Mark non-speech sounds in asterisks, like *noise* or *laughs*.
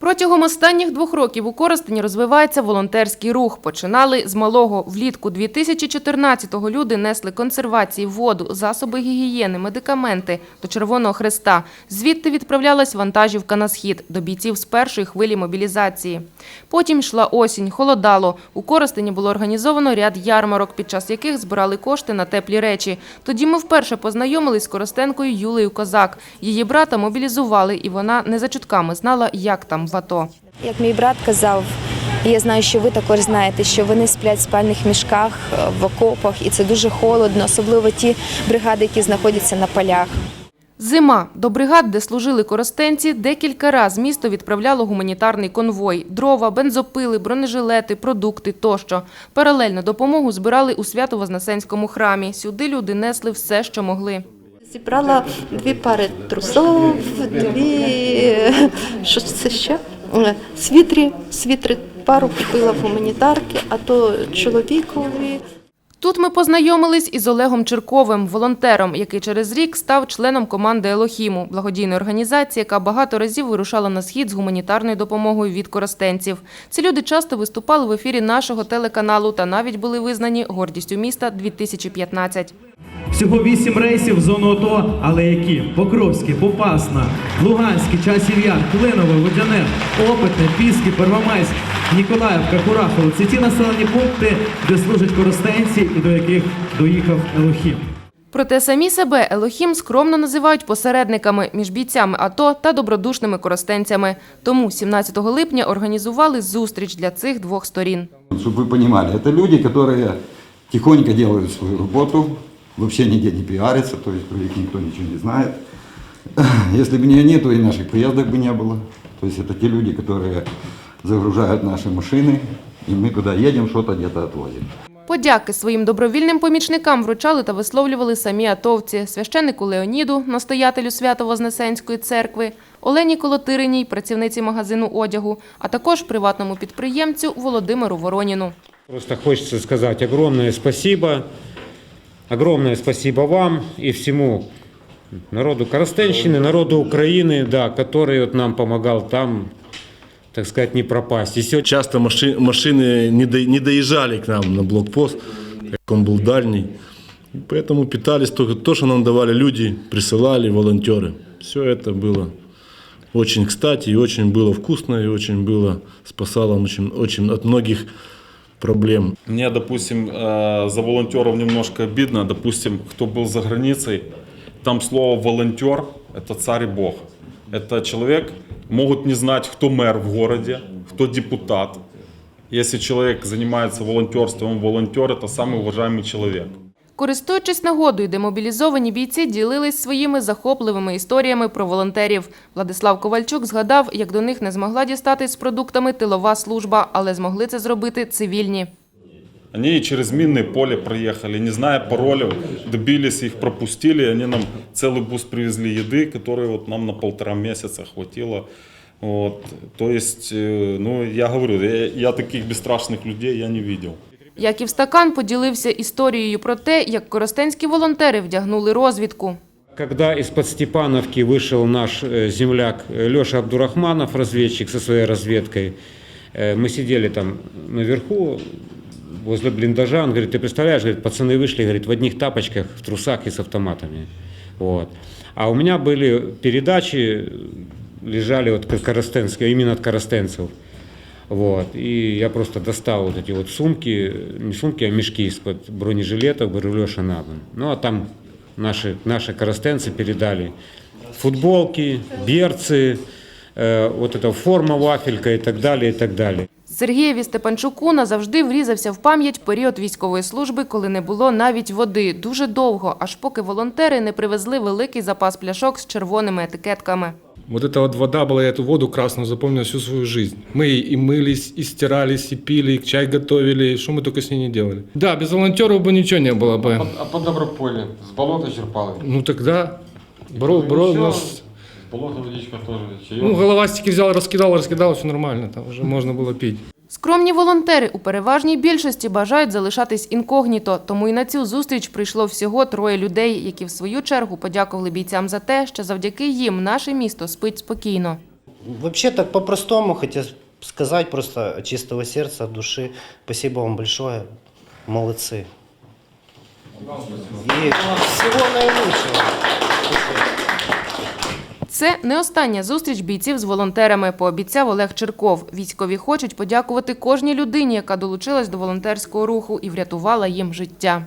Протягом останніх двох років у Коростені розвивається волонтерський рух. Починали з малого. Влітку 2014-го люди несли консервації, воду, засоби гігієни, медикаменти до Червоного Хреста. Звідти відправлялась вантажівка на схід до бійців з першої хвилі мобілізації. Потім йшла осінь, холодало. У Коростені було організовано ряд ярмарок, під час яких збирали кошти на теплі речі. Тоді ми вперше познайомились з коростенкою Юлею Козак. Її брата мобілізували, і вона не за чутками знала, як там в АТО. Як мій брат казав, і я знаю, що ви також знаєте, що вони сплять в спальних мішках е, в окопах, і це дуже холодно, особливо ті бригади, які знаходяться на полях. Зима. До бригад, де служили коростенці, декілька раз місто відправляло гуманітарний конвой. Дрова, бензопили, бронежилети, продукти тощо. Паралельно допомогу збирали у Свято-Вознесенському храмі. Сюди люди несли все, що могли. Зібрала дві пари трусов, дві що це ще? Світрі, світри пару купила в гуманітарки, а то чоловікові. Тут ми познайомились із Олегом Черковим, волонтером, який через рік став членом команди Елохіму, благодійної організації, яка багато разів вирушала на схід з гуманітарною допомогою від коростенців. Ці люди часто виступали в ефірі нашого телеканалу та навіть були визнані гордістю міста 2015. Всього вісім рейсів в зону АТО, але які? Покровське, Попасна, Луганське, Часів Яр, Клинове, Водяне, Опитне, Піски, Первомайськ, Ніколаївка, Курахово. Це ті населені пункти, де служать коростенці і до яких доїхав Елохім. Проте самі себе Елохім скромно називають посередниками між бійцями АТО та добродушними коростенцями. Тому 17 липня організували зустріч для цих двох сторін. Чтобы вы понимали, это люди, которые тихонько делают свою работу, вообще нигде не пиарятся, то есть про них никто ничего не знает. *laughs* Если бы не они, то и наших поездок бы не было. То есть это те люди, которые загружают наши машины, и мы туда едем, что-то где-то отвозим. Подяки своїм добровільним помічникам вручали та висловлювали самі атовці, священнику Леоніду, настоятелю Свято-Вознесенської церкви, Олені Колотириній, працівниці магазину одягу, а також приватному підприємцю Володимиру Вороніну. Просто хочется сказать огромное спасибо. Огромное спасибо вам и всему народу Коростенщины, народу Украины, да, который вот нам помогал там, так сказать, не пропасть. И сегодня Часто маши- машины не, до- не доезжали к нам на блокпост, как он был дальний. Поэтому питались только то, что нам давали люди, присылали волонтеры. Все это было очень кстати, и очень было вкусно, и очень было спасало очень, очень от многих проблем. Мне, допустим, э, за волонтеров немножко обидно. Допустим, кто был за границей, там слово волонтер – это царь и бог. Это человек, могут не знать, кто мэр в городе, кто депутат. Если человек занимается волонтерством, он волонтер – это самый уважаемый человек. Користуючись нагодою, демобілізовані бійці ділились своїми захопливими історіями про волонтерів. Владислав Ковальчук згадав, як до них не змогла дістатись з продуктами тилова служба, але змогли це зробити цивільні. Они и через минное поле проехали, не зная паролей, добились, их пропустили, и они нам целый бус привезли еды, которой вот нам на полтора месяца хватило. Вот. То есть, э, ну, я говорю, я, я таких бесстрашных людей я не видел. Яків Стакан поділився історією про те, як коростенські волонтери вдягнули розвідку. Когда из-под Степановки вышел наш э, земляк э, Леша Абдурахманов, разведчик со своей разведкой, э, мы сидели там наверху, возле блиндажа, он говорит, ты представляешь, говорит, пацаны вышли, говорит, в одних тапочках, в трусах и с автоматами. Вот. А у меня были передачи, лежали вот как коростенские, именно от коростенцев. Вот. И я просто достал вот эти вот сумки, не сумки, а мешки из-под бронежилетов, говорю, Леша, надо. Ну, а там наши, наши коростенцы передали футболки, берцы, э, вот эта форма вафелька и так далее, и так далее. Сергієві Степанчуку назавжди врізався в пам'ять період військової служби, коли не було навіть води. Дуже довго, аж поки волонтери не привезли великий запас пляшок з червоними етикетками. Вот эта вот вода была, я эту воду красную запомнил всю свою жизнь. Мы и мылись, и стирались, и пили, и чай готовили, и что мы только с ней не делали. Да, без волонтеров бы ничего не было бы. А по Доброполі з болота черпали. Ну тогда бро, бро, у нас, Болота водичка теж. Чайок. ну, головастики взял, раскидал, раскидал, все нормально, там уже можно было пить. Скромні волонтери у переважній більшості бажають залишатись інкогніто, тому і на цю зустріч прийшло всього троє людей, які в свою чергу подякували бійцям за те, що завдяки їм наше місто спить спокійно. Вообще так по-простому, хотя сказать просто чистого сердца, от души. Спасибо вам большое. Молодцы. И всего наилучшего. Це не остання зустріч бійців з волонтерами, пообіцяв Олег Черков. Військові хочуть подякувати кожній людині, яка долучилась до волонтерського руху і врятувала їм життя.